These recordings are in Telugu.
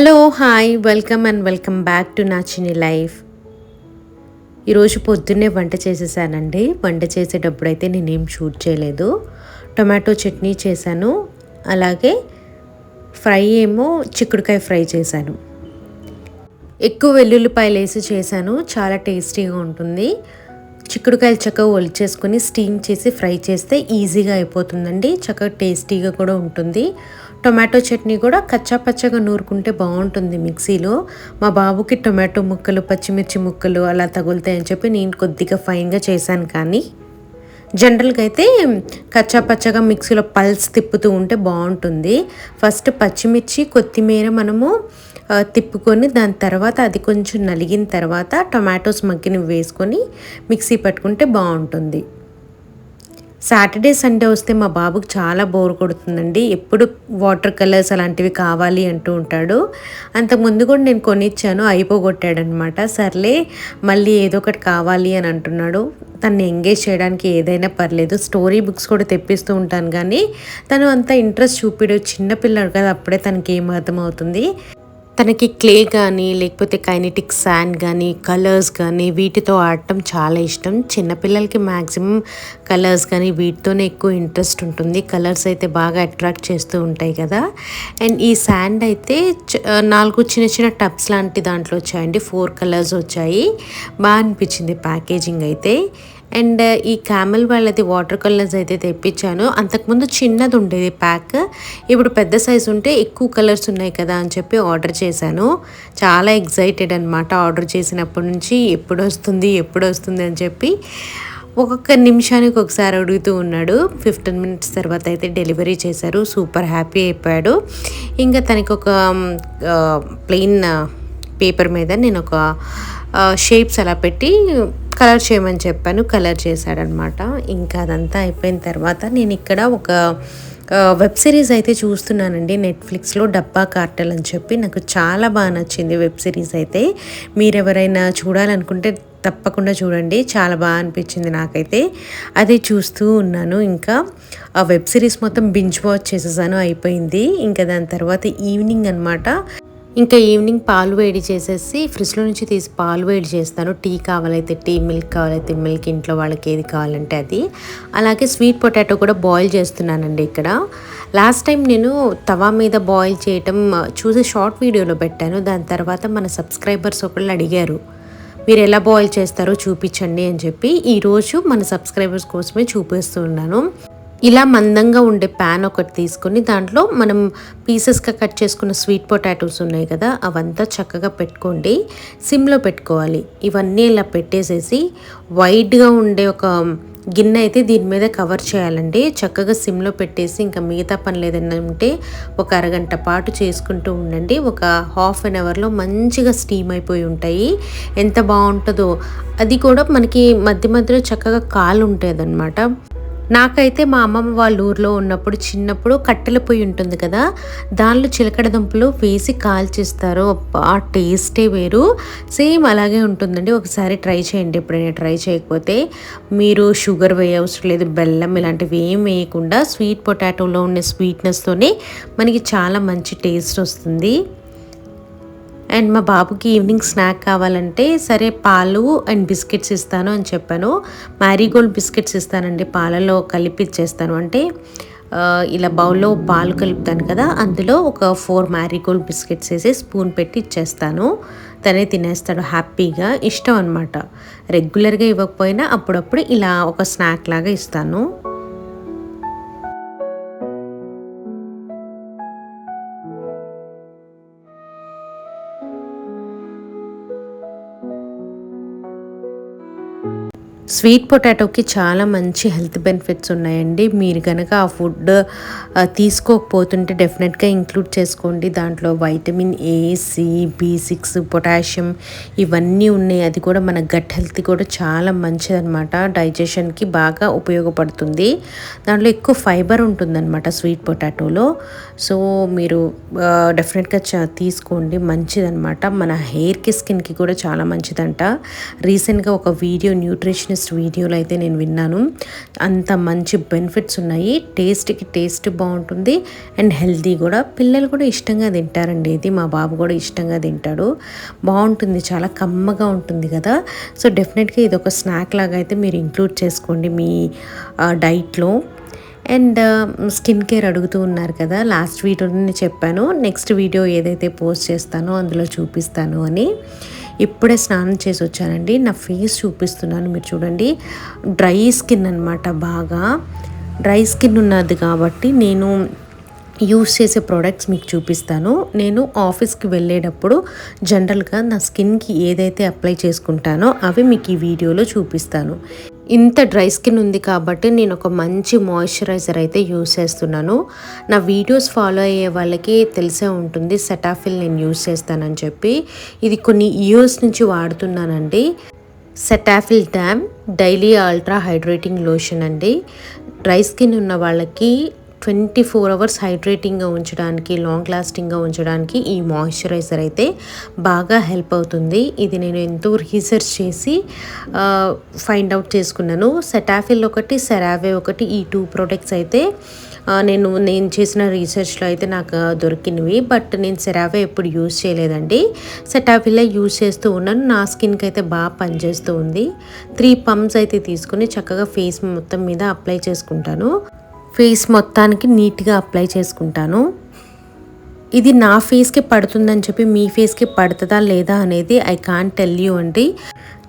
Hello hi welcome and welcome back to నా చిన్ని లైఫ్ ఈరోజు పొద్దున్నే వంట చేసేసానండి. వంట చేసేటప్పుడు అయితే నేనేం షూట్ చేయలేదు. టొమాటో చట్నీ చేశాను. అలాగే ఫ్రై ఏమో చిక్కుడుకాయ ఫ్రై చేశాను. ఎక్కువ వెల్లుల్లిపాయలు వేసి చేశాను. చాలా టేస్టీగా ఉంటుంది. చిక్కుడుకాయలు చక్కగా ఒలిచేసుకొని స్టీమ్ చేసి ఫ్రై చేస్తే ఈజీగా అయిపోతుందండి. చక్కగా టేస్టీగా కూడా ఉంటుంది. టొమాటో చట్నీ కూడా కచ్చా పచ్చగా నూరుకుంటే బాగుంటుంది మిక్సీలో. మా బాబుకి టొమాటో ముక్కలు పచ్చిమిర్చి ముక్కలు అలా తగులుతాయని చెప్పి నేను కొద్దిగా ఫైన్గా చేశాను కానీ జనరల్గా అయితే కచ్చా పచ్చగా మిక్సీలో పల్స్ తిప్పుతూ ఉంటే బాగుంటుంది. ఫస్ట్ పచ్చిమిర్చి కొత్తిమీర మనము తిప్పుకొని దాని తర్వాత అది కొంచెం నలిగిన తర్వాత టొమాటోస్ మగ్గిన వేసుకొని మిక్సీ పట్టుకుంటే బాగుంటుంది. సాటర్డే సండే వస్తే మా బాబుకి చాలా బోర్ కొడుతుందండి. ఎప్పుడు వాటర్ కలర్స్ అలాంటివి కావాలి అంటూ ఉంటాడు. అంతకుముందు కూడా నేను కొనిచ్చాను అయిపోగొట్టాడనమాట సర్లే మళ్ళీ ఏదో ఒకటి కావాలి అని అంటున్నాడు. తను ఎంగేజ్ చేయడానికి ఏదైనా పర్లేదు. స్టోరీ బుక్స్ కూడా తెప్పిస్తూ ఉంటాను కానీ తను అంత ఇంట్రెస్ట్ చూపిడు. చిన్నపిల్లడు కదా అప్పుడే తనకి ఏం అర్థమవుతుంది? తనకి క్లే కానీ లేకపోతే కైనెటిక్ శాండ్ కానీ కలర్స్ కానీ వీటితో ఆడటం చాలా ఇష్టం. చిన్నపిల్లలకి మ్యాక్సిమం కలర్స్ కానీ వీటితోనే ఎక్కువ ఇంట్రెస్ట్ ఉంటుంది. కలర్స్ అయితే బాగా అట్రాక్ట్ చేస్తూ ఉంటాయి కదా. అండ్ ఈ శాండ్ అయితే నాలుగు చిన్న చిన్న టబ్స్ లాంటి దాంట్లో వచ్చాయండి. ఫోర్ కలర్స్ వచ్చాయి. బాగా అనిపించింది ప్యాకేజింగ్ అయితే. అండ్ ఈ క్యామెల్ వాళ్ళది వాటర్ కలర్స్ అయితే తెప్పించాను. అంతకుముందు చిన్నది ఉండేది ప్యాక్. ఇప్పుడు పెద్ద సైజు ఉంటే ఎక్కువ కలర్స్ ఉన్నాయి కదా అని చెప్పి ఆర్డర్ చేశాను. చాలా ఎగ్జైటెడ్ అనమాట ఆర్డర్ చేసినప్పటి నుంచి. ఎప్పుడు వస్తుంది ఎప్పుడు వస్తుంది అని చెప్పి ఒక్కొక్క నిమిషానికి ఒకసారి అడుగుతూ ఉన్నాడు. ఫిఫ్టీన్ మినిట్స్ తర్వాత అయితే డెలివరీ చేశారు. సూపర్ హ్యాపీ అయిపోయాడు. ఇంకా తనకి ఒక ప్లెయిన్ పేపర్ మీద నేను ఒక షేప్స్ అలా పెట్టి కలర్ చేయమని చెప్పాను కలర్ చేశాడనమాట. ఇంకా అదంతా అయిపోయిన తర్వాత నేను ఇక్కడ ఒక వెబ్ సిరీస్ అయితే చూస్తున్నానండి. నెట్ఫ్లిక్స్లో డబ్బా కార్టెల్ అని చెప్పి నాకు చాలా బాగా నచ్చింది వెబ్ సిరీస్ అయితే. మీరు ఎవరైనా చూడాలనుకుంటే తప్పకుండా చూడండి. చాలా బాగా అనిపించింది నాకైతే. అది చూస్తూ ఉన్నాను. ఇంకా ఆ వెబ్ సిరీస్ మొత్తం బింజ్ వాచ్ చేసేసాను అయిపోయింది. ఇంకా దాని తర్వాత ఈవినింగ్ అనమాట ఇంకా ఈవినింగ్ పాలు వేడి చేసేసి ఫ్రిడ్జ్లో నుంచి తీసి పాలు వేడి చేస్తాను. టీ కావాలైతే టీ మిల్క్ కావాలైతే మిల్క్ ఇంట్లో వాళ్ళకి ఏది కావాలంటే అది. అలాగే స్వీట్ పొటాటో కూడా బాయిల్ చేస్తున్నానండి ఇక్కడ. లాస్ట్ టైం నేను తవా మీద బాయిల్ చేయటం చూసి షార్ట్ వీడియోలో పెట్టాను. దాని తర్వాత మన సబ్స్క్రైబర్స్ ఒకళ్ళు అడిగారు మీరు ఎలా బాయిల్ చేస్తారో చూపించండి అని చెప్పి. ఈరోజు మన సబ్స్క్రైబర్స్ కోసమే చూపిస్తున్నాను ఇలా మందంగా ఉండే ప్యాన్ ఒకటి తీసుకొని దాంట్లో మనం పీసెస్గా కట్ చేసుకున్న స్వీట్ పొటాటోస్ ఉన్నాయి కదా అవంతా చక్కగా పెట్టుకోండి. సిమ్లో పెట్టుకోవాలి. ఇవన్నీ ఇలా పెట్టేసేసి వైడ్గా ఉండే ఒక గిన్నె అయితే దీని మీద కవర్ చేయాలండి. చక్కగా సిమ్లో పెట్టేసి ఇంకా మిగతా పనులు ఏదైనా ఉంటే ఒక అరగంట పాటు చేసుకుంటూ ఉండండి. ఒక హాఫ్ అన్ అవర్లో మంచిగా స్టీమ్ అయిపోయి ఉంటాయి. ఎంత బాగుంటుందో. అది కూడా మనకి మధ్య మధ్యలో చక్కగా కాలు ఉంటుంది నాకైతే మా అమ్మమ్మ వాళ్ళ ఊర్లో ఉన్నప్పుడు చిన్నప్పుడు కట్టెల పొయ్యి ఉంటుంది కదా దానిలో చిలకడ దుంపలు వేసి కాల్చిస్తారు. ఆ టేస్టే వేరు. సేమ్ అలాగే ఉంటుందండి. ఒకసారి ట్రై చేయండి ఎప్పుడైనా ట్రై చేయకపోతే. మీరు షుగర్ వేయవసరం లేదు బెల్లం ఇలాంటివి ఏం వేయకుండా స్వీట్ పొటాటోలో ఉండే స్వీట్నెస్తోనే మనకి చాలా మంచి టేస్ట్ వస్తుంది. అండ్ మా బాబుకి ఈవినింగ్ స్నాక్ కావాలంటే సరే పాలు అండ్ బిస్కెట్స్ ఇస్తాను అని చెప్పాను. మ్యారీగోల్డ్ బిస్కెట్స్ ఇస్తానండి పాలలో కలిపి ఇచ్చేస్తాను అంటే ఇలా బౌల్లో పాలు కలుపుతాను కదా అందులో ఒక ఫోర్ మ్యారీగోల్డ్ బిస్కెట్స్ వేసి స్పూన్ పెట్టి ఇచ్చేస్తాను. తనే తినేస్తాడు హ్యాపీగా ఇష్టం అనమాట రెగ్యులర్గా ఇవ్వకపోయినా అప్పుడప్పుడు ఇలా ఒక స్నాక్ లాగా ఇస్తాను. స్వీట్ పొటాటోకి చాలా మంచి హెల్త్ బెనిఫిట్స్ ఉన్నాయండి. మీరు కనుక ఆ ఫుడ్ తీసుకోకపోతుంటే డెఫినెట్గా ఇంక్లూడ్ చేసుకోండి. దాంట్లో vitamin A C B six potassium ఇవన్నీ ఉన్నాయి. అది కూడా మన గట్ హెల్త్ కూడా చాలా మంచిదన్నమాట. డైజెషన్కి బాగా ఉపయోగపడుతుంది. దాంట్లో ఎక్కువ ఫైబర్ ఉంటుందన్నమాట స్వీట్ పొటాటోలో. సో మీరు డెఫినెట్గా చ తీసుకోండి. మంచిదన్నమాట. మన హెయిర్కి స్కిన్కి కూడా చాలా మంచిదంట. రీసెంట్గా ఒక వీడియో న్యూట్రిషనిస్ట్ లేటెస్ట్ వీడియోలో అయితే నేను విన్నాను. అంత మంచి బెనిఫిట్స్ ఉన్నాయి. టేస్ట్కి టేస్ట్ బాగుంటుంది. అండ్ హెల్తీ కూడా. పిల్లలు కూడా ఇష్టంగా తింటారండి. ఇది మా బాబు కూడా ఇష్టంగా తింటాడు. బాగుంటుంది. చాలా కమ్మగా ఉంటుంది కదా. సో డెఫినెట్గా ఇది ఒక స్నాక్ లాగా అయితే మీరు ఇంక్లూడ్ చేసుకోండి మీ డైట్లో అండ్ స్కిన్ కేర్ అడుగుతూ ఉన్నారు కదా. లాస్ట్ వీడియోని చెప్పాను. నెక్స్ట్ వీడియో ఏదైతే పోస్ట్ చేస్తానో అందులో చూపిస్తాను అని. ఇప్పుడే స్నానం చేసి వచ్చానండి. నా ఫేస్ చూపిస్తున్నాను మీరు చూడండి. డ్రై స్కిన్ అనమాట బాగా. డ్రై స్కిన్ ఉన్నది కాబట్టి నేను యూస్ చేసే ప్రోడక్ట్స్ మీకు చూపిస్తాను. నేను ఆఫీస్కి వెళ్ళేటప్పుడు జనరల్గా నా స్కిన్కి ఏదైతే అప్లై చేసుకుంటానో అవి మీకు ఈ వీడియోలో చూపిస్తాను. ఇంత డ్రై స్కిన్ ఉంది కాబట్టి నేను ఒక మంచి మాయిశ్చరైజర్ అయితే యూస్ చేస్తున్నాను. నా వీడియోస్ ఫాలో అయ్యే వాళ్ళకి తెలిసే ఉంటుంది సెటాఫిల్ నేను యూస్ చేస్తానని చెప్పి. ఇది కొన్ని ఇయర్స్ నుంచి వాడుతున్నానండి. Cetaphil DAM daily ultra hydrating lotion అండి. డ్రై స్కిన్ ఉన్న వాళ్ళకి ట్వంటీ ఫోర్ అవర్స్ హైడ్రేటింగ్గా ఉంచడానికి లాంగ్ లాస్టింగ్గా ఉంచడానికి ఈ మాయిశ్చరైజర్ అయితే బాగా హెల్ప్ అవుతుంది. ఇది నేను ఎంతో రీసెర్చ్ చేసి ఫైండ్ అవుట్ చేసుకున్నాను. సెటాఫిల్ ఒకటి సెరావే ఒకటి ఈ టూ ప్రోడక్ట్స్ అయితే నేను నేను చేసిన రీసెర్చ్లో అయితే నాకు దొరికినవి. బట్ నేను సెరావే ఎప్పుడు యూజ్ చేయలేదండి. సెటాఫిల్లే యూజ్ చేస్తూ ఉన్నాను. నా స్కిన్కి అయితే బాగా పనిచేస్తూ ఉంది. త్రీ పంప్స్ అయితే తీసుకుని చక్కగా ఫేస్ మొత్తం మీద అప్లై చేసుకుంటాను. ఫేస్ మొత్తానికి నీట్గా అప్లై చేసుకుంటాను. ఇది నా ఫేస్కి పడుతుందని చెప్పి మీ ఫేస్కి పడుతుందా లేదా అనేది ఐ కాంట్ టెల్ యూ అండి.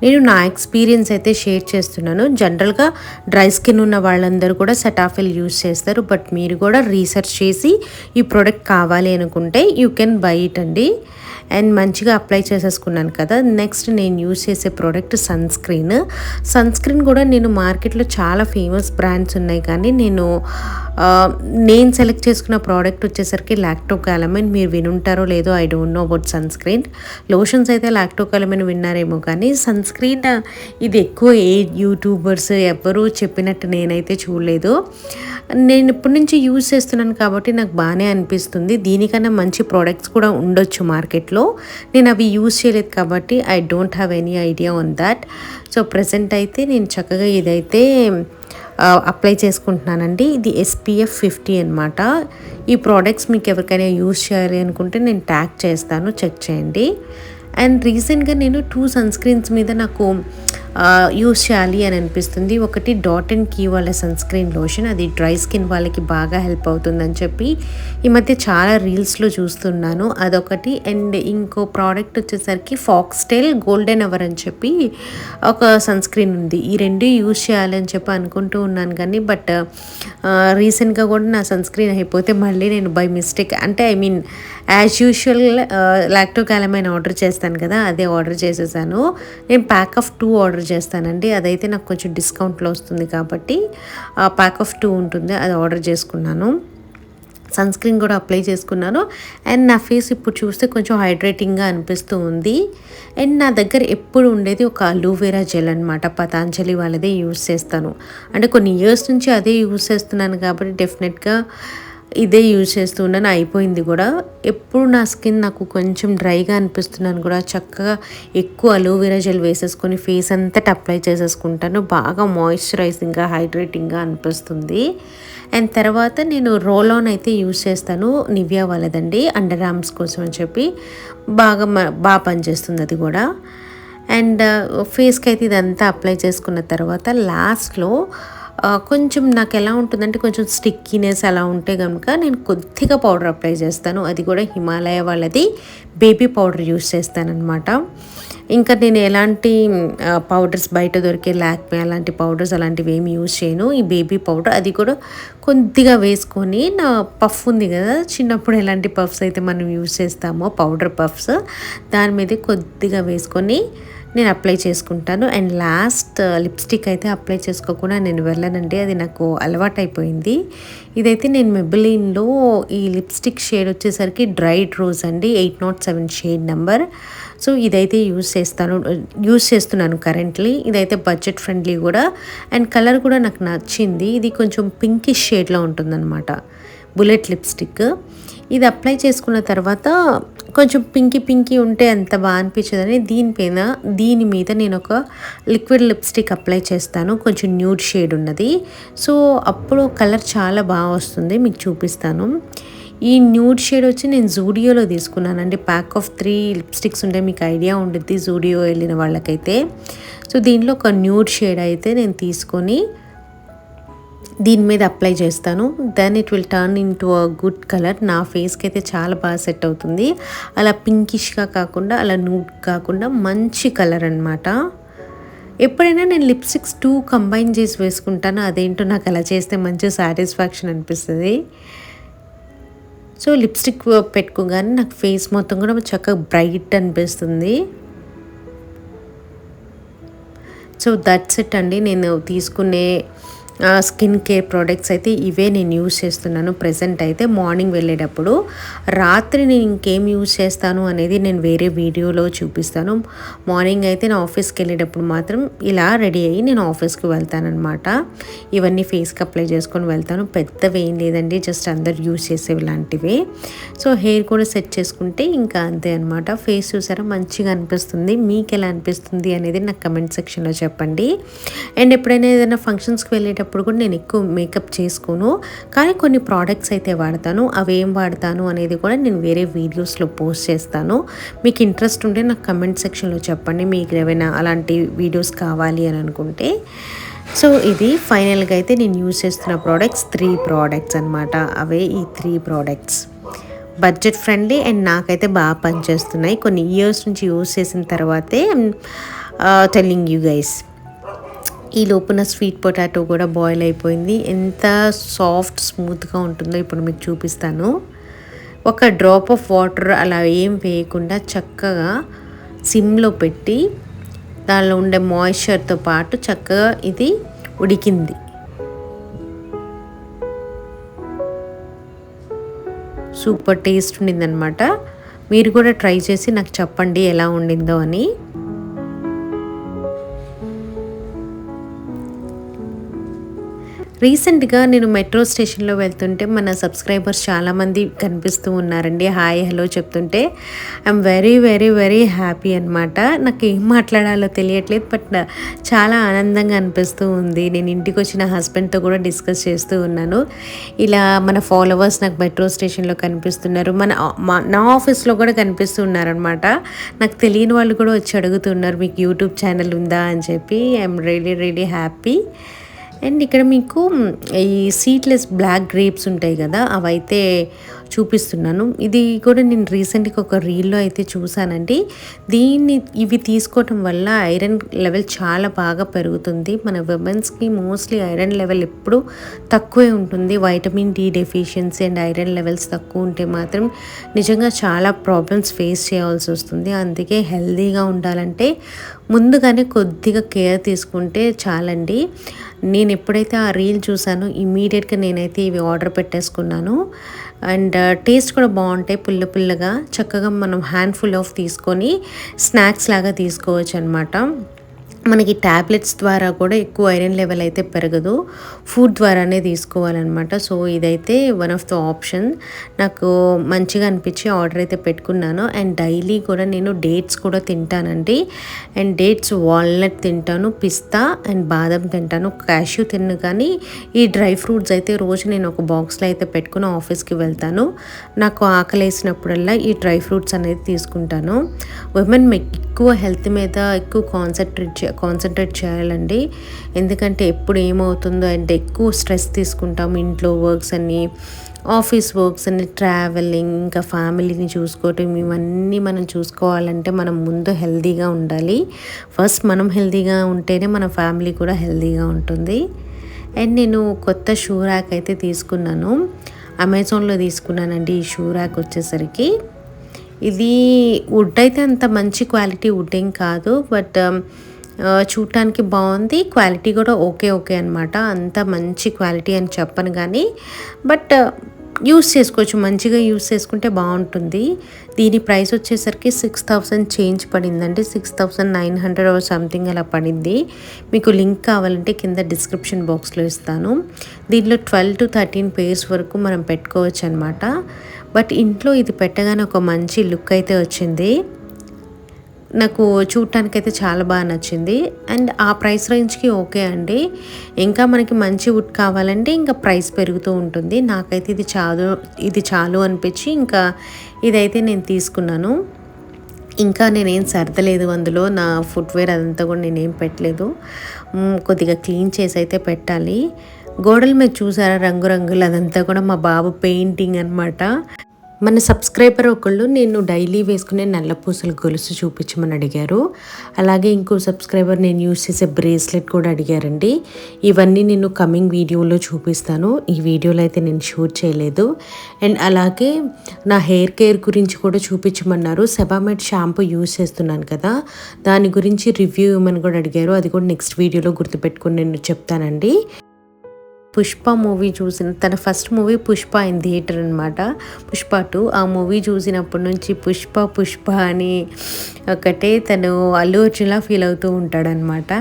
నేను నా ఎక్స్పీరియన్స్ అయితే షేర్ చేస్తున్నాను. జనరల్గా డ్రై స్కిన్ ఉన్న వాళ్ళందరూ కూడా సెటాఫిల్ యూస్ చేస్తారు. బట్ మీరు కూడా రీసెర్చ్ చేసి ఈ ప్రోడక్ట్ కావాలి అనుకుంటే యూ కెన్ బై ఇట్ అండి. అండ్ మంచిగా అప్లై చేసేసుకున్నాను కదా. నెక్స్ట్ నేను యూజ్ చేసే product sunscreen sunscreen కూడా నేను మార్కెట్లో చాలా ఫేమస్ బ్రాండ్స్ ఉన్నాయి కానీ నేను నేను సెలెక్ట్ చేసుకున్న ప్రోడక్ట్ వచ్చేసరికి లాక్టోకాలమైన్. మీరు వినుంటారో లేదో I don't know about sunscreen lotions అయితే లాక్టోకాలమైన్ విన్నారేమో కానీ సన్ స్క్రీన్ ఇది ఎక్కువ ఏ యూట్యూబర్స్ ఎవరు చెప్పినట్టు నేనైతే చూడలేదు. నేను ఇప్పటి నుంచి యూజ్ చేస్తున్నాను కాబట్టి నాకు బాగానే అనిపిస్తుంది. దీనికన్నా మంచి ప్రోడక్ట్స్ కూడా ఉండొచ్చు మార్కెట్లో. నేను అవి యూజ్ చేయలేదు కాబట్టి I don't have any idea on that so present అయితే నేను చక్కగా ఇదైతే అప్లై చేసుకుంటున్నానండి. ఇది ఎస్పీఎఫ్ ఫిఫ్టీ అనమాట ఈ ప్రోడక్ట్స్ మీకు ఎవరికైనా యూజ్ చేయాలి అనుకుంటే నేను ట్యాగ్ చేస్తాను చెక్ చేయండి. అండ్ రీసెంట్గా నేను టూ సన్ స్క్రీన్స్ మీద నాకు యూస్ చేయాలి అని అనిపిస్తుంది. ఒకటి డాట్ అండ్ కీ వాళ్ళ సన్ స్క్రీన్ లోషన్ అది డ్రై స్కిన్ వాళ్ళకి బాగా హెల్ప్ అవుతుందని చెప్పి ఈ మధ్య చాలా రీల్స్లో చూస్తున్నాను. అదొకటి. అండ్ ఇంకో ప్రోడక్ట్ వచ్చేసరికి ఫాక్స్టైల్ గోల్డెన్ అవర్ అని చెప్పి ఒక సన్ స్క్రీన్ ఉంది. ఈ రెండు యూజ్ చేయాలని చెప్పి అనుకుంటూ ఉన్నాను కానీ బట్ రీసెంట్గా కూడా నా సన్ స్క్రీన్ అయిపోతే మళ్ళీ నేను బై మిస్టేక్ అంటే I mean as usual Lacto Calamine order చేస్తాను కదా అదే ఆర్డర్ చేసేసాను. నేను pack of two order order చేస్తానండి. అదైతే నాకు కొంచెం డిస్కౌంట్లో వస్తుంది కాబట్టి ప్యాక్ ఆఫ్ టూ ఉంటుంది అది ఆర్డర్ చేసుకున్నాను. సన్ స్క్రీన్ కూడా అప్లై చేసుకున్నాను. అండ్ నా ఫేస్ ఇప్పుడు చూస్తే కొంచెం హైడ్రేటింగ్గా అనిపిస్తూ ఉంది. అండ్ నా దగ్గర ఎప్పుడు ఉండేది ఒక అలోవెరా జెల్ అనమాట పతాంజలి వాళ్ళదే యూస్ చేస్తాను. అంటే కొన్ని ఇయర్స్ నుంచి అదే యూస్ చేస్తున్నాను కాబట్టి డెఫినెట్గా ఇదే యూజ్ చేస్తూ ఉన్నాను అయిపోయింది కూడా. ఎప్పుడు నా స్కిన్ నాకు కొంచెం డ్రైగా అనిపిస్తున్నాను కూడా. చక్కగా ఎక్కువ అలోవెరా జెల్ వేసేసుకొని ఫేస్ అంతటా అప్లై చేసేసుకుంటాను. బాగా మాయిశ్చరైజింగ్గా హైడ్రేటింగ్గా అనిపిస్తుంది. అండ్ తర్వాత నేను రోల్ ఆన్ అయితే యూజ్ చేస్తాను నివ్యా వాళ్ళదండి. అండర్ ఆర్మ్స్ కోసం అని చెప్పి. బాగా బాగా పనిచేస్తుంది అది కూడా. అండ్ ఫేస్కి అయితే ఇదంతా అప్లై చేసుకున్న తర్వాత లాస్ట్లో కొంచెం నాకు ఎలా ఉంటుందంటే కొంచెం స్టిక్కీనెస్ అలా ఉంటే కనుక నేను కొద్దిగా పౌడర్ అప్లై చేస్తాను. అది కూడా హిమాలయ వాళ్ళది. బేబీ పౌడర్ యూస్ చేస్తానమాట ఇంకా నేను ఎలాంటి పౌడర్స్ బయట దొరికే లాక్మే అలాంటి పౌడర్స్ అలాంటివి ఏమి యూజ్ చేయను. ఈ బేబీ పౌడర్ అది కూడా కొద్దిగా వేసుకొని నా పఫ్ ఉంది కదా చిన్నప్పుడు ఎలాంటి పఫ్స్ అయితే మనం యూజ్ చేస్తామో పౌడర్ పఫ్స్ దాని మీద కొద్దిగా వేసుకొని నేను అప్లై చేసుకుంటాను. అండ్ లాస్ట్ uh, లిప్స్టిక్ అయితే అప్లై చేసుకోకుండా నేను వెళ్ళనండి. అది నాకు అలవాటు అయిపోయింది ఇదైతే నేను మెబిలిన్లో ఈ లిప్స్టిక్ షేడ్ వచ్చేసరికి డ్రైడ్ రోజ్ అండి. Eight naught seven shade number. So ఇదైతే యూస్ చేస్తాను యూస్ చేస్తున్నాను కరెంట్లీ. ఇదైతే బడ్జెట్ ఫ్రెండ్లీ కూడా. అండ్ కలర్ కూడా నాకు నచ్చింది. ఇది కొంచెం పింకిష్ షేడ్లో ఉంటుందన్నమాట. Bullet lipstick. ఇది అప్లై చేసుకున్న తర్వాత కొంచెం పింకి పింకి ఉంటే అంత బాగా అనిపించదని దీనిపైన దీని మీద నేను ఒక లిక్విడ్ లిప్స్టిక్ అప్లై చేస్తాను. కొంచెం న్యూడ్ షేడ్ ఉన్నది. సో అప్పుడు కలర్ చాలా బాగా వస్తుంది. మీకు చూపిస్తాను. ఈ న్యూడ్ షేడ్ వచ్చి నేను జూడియోలో తీసుకున్నానండి ప్యాక్ ఆఫ్ త్రీ లిప్స్టిక్స్ ఉంటే మీకు ఐడియా ఉంటుంది జూడియో వెళ్ళిన వాళ్ళకైతే. సో దీనిలో ఒక న్యూడ్ షేడ్ అయితే నేను తీసుకొని దీని మీద అప్లై చేస్తాను. Then it will turn into a good colour నా ఫేస్కి అయితే చాలా బాగా సెట్ అవుతుంది. అలా పింకిష్గా కాకుండా అలా నూట్ కాకుండా మంచి కలర్ అనమాట ఎప్పుడైనా నేను లిప్స్టిక్స్ టూ కంబైన్ చేసి వేసుకుంటాను. అదేంటో నాకు అలా చేస్తే మంచి సాటిస్ఫాక్షన్ అనిపిస్తుంది. సో లిప్స్టిక్ పెట్టుకోగానే నాకు ఫేస్ మొత్తం కూడా చక్కగా బ్రైట్ అనిపిస్తుంది. సో దట్స్ ఇట్ అండి. నేను తీసుకునే స్కిన్ కేర్ ప్రోడక్ట్స్ అయితే ఇవే నేను యూజ్ చేస్తున్నాను ప్రజెంట్ అయితే మార్నింగ్ వెళ్ళేటప్పుడు. రాత్రి నేను ఇంకేం యూజ్ చేస్తాను అనేది నేను వేరే వీడియోలో చూపిస్తాను. మార్నింగ్ అయితే నేను ఆఫీస్కి వెళ్ళేటప్పుడు మాత్రం ఇలా రెడీ అయ్యి నేను ఆఫీస్కి వెళ్తానమాట ఇవన్నీ ఫేస్కి అప్లై చేసుకొని వెళ్తాను. పెద్దవి ఏం లేదండి జస్ట్ అందరు యూజ్ చేసేవి లాంటివి సో హెయిర్ కూడా సెట్ చేసుకుంటే ఇంకా అంతే అనమాట ఫేస్ చూసారా మంచిగా అనిపిస్తుంది. మీకు ఎలా అనిపిస్తుంది అనేది నాకు కమెంట్ సెక్షన్లో చెప్పండి. అండ్ ఎప్పుడైనా ఏదైనా ఫంక్షన్స్కి వెళ్ళేటప్పుడు కూడా నేను ఎక్కువ మేకప్ చేసుకోను. కానీ కొన్ని ప్రోడక్ట్స్ అయితే వాడతాను. అవి ఏం వాడతాను అనేది కూడా నేను వేరే వీడియోస్లో పోస్ట్ చేస్తాను. మీకు ఇంట్రెస్ట్ ఉంటే నాకు కమెంట్ సెక్షన్లో చెప్పండి. మీకు ఏమైనా అలాంటి వీడియోస్ కావాలి అని అనుకుంటే. సో ఇది ఫైనల్గా అయితే నేను యూజ్ చేస్తున్న ప్రోడక్ట్స్ త్రీ ప్రోడక్ట్స్ అనమాట అవే ఈ three products budget friendly and నాకైతే బాగా పనిచేస్తున్నాయి. కొన్ని ఇయర్స్ నుంచి యూజ్ చేసిన తర్వాతే టెల్లింగ్ యూ గైస్ ఈ లోపున స్వీట్ పొటాటో కూడా బాయిల్ అయిపోయింది. ఎంత సాఫ్ట్ స్మూత్గా ఉంటుందో ఇప్పుడు మీకు చూపిస్తాను. ఒక డ్రాప్ ఆఫ్ వాటర్ అలా ఏం వేయకుండా చక్కగా సిమ్లో పెట్టి దానిలో ఉండే మాయిశ్చర్తో పాటు చక్కగా ఇది ఉడికింది. సూపర్ టేస్ట్ ఉండిందనమాట మీరు కూడా ట్రై చేసి నాకు చెప్పండి ఎలా ఉండిందో అని. రీసెంట్గా నేను మెట్రో స్టేషన్లో వెళ్తుంటే మన సబ్స్క్రైబర్స్ చాలామంది కనిపిస్తూ ఉన్నారండి. హాయ్ హలో చెప్తుంటే I'm very very very happy అనమాట నాకు ఏం మాట్లాడాలో తెలియట్లేదు బట్ చాలా ఆనందంగా అనిపిస్తూ ఉంది. నేను ఇంటికి వచ్చిన హస్బెండ్తో కూడా డిస్కస్ చేస్తూ ఉన్నాను. ఇలా మన ఫాలోవర్స్ నాకు మెట్రో స్టేషన్లో కనిపిస్తున్నారు. మన మా- నా ఆఫీస్లో కూడా కనిపిస్తూ ఉన్నారనమాట నాకు తెలియని వాళ్ళు కూడా వచ్చి అడుగుతున్నారు మీకు యూట్యూబ్ ఛానల్ ఉందా? అని చెప్పి. I'm really really happy. And ఇక్కడ మీకు ఈ సీడ్లెస్ బ్లాక్ గ్రేప్స్ ఉంటాయి కదా అవైతే చూపిస్తున్నాను. ఇది కూడా నేను రీసెంట్గా ఒక రీల్లో అయితే చూసానండి దీన్ని ఇవి తీసుకోవటం వల్ల ఐరన్ లెవెల్ చాలా బాగా పెరుగుతుంది. మన విమెన్స్కి మోస్ట్లీ ఐరన్ లెవెల్ ఎప్పుడు తక్కువే ఉంటుంది. Vitamin D deficiency and iron levels తక్కువ ఉంటే మాత్రం నిజంగా చాలా ప్రాబ్లమ్స్ ఫేస్ చేయాల్సి వస్తుంది. అందుకే హెల్తీగా ఉండాలంటే ముందుగానే కొద్దిగా కేర్ తీసుకుంటే చాలండి. నేను ఎప్పుడైతే ఆ రీల్ చూసానో ఇమీడియట్గా నేనైతే ఇవి ఆర్డర్ పెట్టేసుకున్నాను. అండ్ uh, టేస్ట్ కూడా బాగుంటాయి. పుల్ల పుల్లగా చక్కగా మనం హ్యాండ్ఫుల్ ఆఫ్ తీసుకొని స్నాక్స్ లాగా తీసుకోవచ్చు అనమాట మనకి ట్యాబ్లెట్స్ ద్వారా కూడా ఎక్కువ ఐరన్ లెవెల్ అయితే పెరగదు. ఫుడ్ ద్వారానే తీసుకోవాలన్నమాట. సో ఇదైతే వన్ ఆఫ్ ద ఆప్షన్. నాకు మంచిగా అనిపించి ఆర్డర్ అయితే పెట్టుకున్నాను. అండ్ డైలీ కూడా నేను డేట్స్ కూడా తింటానండి. అండ్ డేట్స్ వాల్నట్ తింటాను పిస్తా అండ్ బాదం తింటాను. క్యాష్యూ తిన్ను కానీ ఈ డ్రై ఫ్రూట్స్ అయితే రోజు నేను ఒక బాక్స్లో అయితే పెట్టుకుని ఆఫీస్కి వెళ్తాను. నాకు ఆకలి వేసినప్పుడల్లా ఈ డ్రై ఫ్రూట్స్ అనేది తీసుకుంటాను. ఉమెన్ ఎక్కువ హెల్త్ మీద ఎక్కువ కాన్సన్ట్రేట్ కాన్సన్ట్రేట్ చేయాలండి. ఎందుకంటే ఎప్పుడు ఏమవుతుందో అంటే ఎక్కువ స్ట్రెస్ తీసుకుంటాం ఇంట్లో వర్క్స్ అని ఆఫీస్ వర్క్స్ అని ట్రావెలింగ్ ఇంకా ఫ్యామిలీని చూసుకోవటం ఇవన్నీ మనం చూసుకోవాలంటే మనం ముందు హెల్తీగా ఉండాలి. ఫస్ట్ మనం హెల్తీగా ఉంటేనే మన ఫ్యామిలీ కూడా హెల్తీగా ఉంటుంది. అండ్ నేను కొత్త షూ ర్యాక్ అయితే తీసుకున్నాను. అమెజాన్లో తీసుకున్నానండి ఈ షూ ర్యాక్ వచ్చేసరికి. ఇది వుడ్ అయితే అంత మంచి క్వాలిటీ వుడ్ ఏం కాదు బట్ చూడటానికి బాగుంది. క్వాలిటీ కూడా ఓకే ఓకే అనమాట అంత మంచి క్వాలిటీ అని చెప్పను కానీ బట్ యూస్ చేసుకోవచ్చు. మంచిగా యూస్ చేసుకుంటే బాగుంటుంది. దీని ప్రైస్ వచ్చేసరికి సిక్స్ థౌసండ్ చేంజ్ పడిందండి. Six thousand nine hundred or something అలా పడింది. మీకు లింక్ కావాలంటే కింద డిస్క్రిప్షన్ బాక్స్లో ఇస్తాను. దీంట్లో ట్వెల్వ్ టు థర్టీన్ పేర్స్ వరకు మనం పెట్టుకోవచ్చు అనమాట బట్ ఇంట్లో ఇది పెట్టగానే ఒక మంచి లుక్ అయితే వచ్చింది. నాకు చూడటానికైతే చాలా బాగా నచ్చింది. అండ్ ఆ ప్రైస్ రేంజ్కి ఓకే అండి. ఇంకా మనకి మంచి వుడ్ కావాలంటే ఇంకా ప్రైస్ పెరుగుతూ ఉంటుంది. నాకైతే ఇది చాలు ఇది చాలు అనిపించి ఇంకా ఇదైతే నేను తీసుకున్నాను. ఇంకా నేనేం సర్దలేదు అందులో. నా ఫుట్వేర్ అదంతా కూడా నేనేం పెట్టలేదు. కొద్దిగా క్లీన్ చేసి అయితే పెట్టాలి. గోడల మీద చూసారా? రంగురంగులు అదంతా కూడా మా బాబు పెయింటింగ్ అనమాట మన సబ్స్క్రైబర్ ఒకళ్ళు నేను డైలీ వేసుకునే నల్లపూసల గొలుసు చూపించమని అడిగారు. అలాగే ఇంకో సబ్స్క్రైబర్ నేను యూస్ చేసే బ్రేస్లెట్ కూడా అడిగారండి. ఇవన్నీ నేను కమింగ్ వీడియోలో చూపిస్తాను. ఈ వీడియోలో అయితే నేను షూట్ చేయలేదు. అండ్ అలాగే నా హెయిర్ కేర్ గురించి కూడా చూపించమన్నారు. సెబామెట్ షాంపూ యూస్ చేస్తున్నాను కదా దాని గురించి రివ్యూ ఇవ్వమని కూడా అడిగారు. అది కూడా నెక్స్ట్ వీడియోలో గుర్తుపెట్టుకుని నేను చెప్తానండి. పుష్ప మూవీ చూసిన తన first movie Pushpa in theatre అనమాట పుష్ప టూ ఆ మూవీ చూసినప్పటి నుంచి పుష్ప పుష్ప అని ఒకటే తను అల్లు అర్జున్లా ఫీల్ అవుతూ ఉంటాడనమాట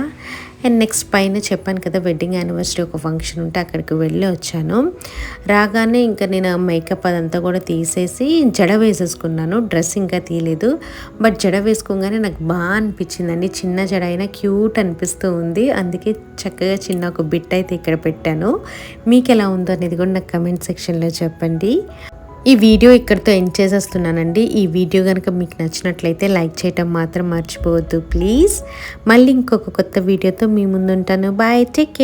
అండ్ నెక్స్ట్ పైన చెప్పాను కదా వెడ్డింగ్ యానివర్సరీ ఒక ఫంక్షన్ ఉంటే అక్కడికి వెళ్ళి వచ్చాను. రాగానే ఇంకా నేను మేకప్ అదంతా కూడా తీసేసి జడ వేసేసుకున్నాను. డ్రెస్ ఇంకా తీయలేదు. బట్ జడ వేసుకోగానే నాకు బాగా అనిపించిందండి. చిన్న జడ అయినా క్యూట్ అనిపిస్తూ ఉంది. అందుకే చక్కగా చిన్న ఒక బిట్ అయితే ఇక్కడ పెట్టాను. మీకు ఎలా ఉందో అనేది కూడా నాకు కమెంట్ సెక్షన్లో చెప్పండి. ఈ వీడియో ఇక్కడితో ఎండ్ చేసేస్తున్నానండి. ఈ వీడియో కనుక మీకు నచ్చినట్లయితే లైక్ చేయటం మాత్రం మర్చిపోవద్దు ప్లీజ్ మళ్ళీ ఇంకొక కొత్త వీడియోతో మీ ముందుంటాను. Bye take care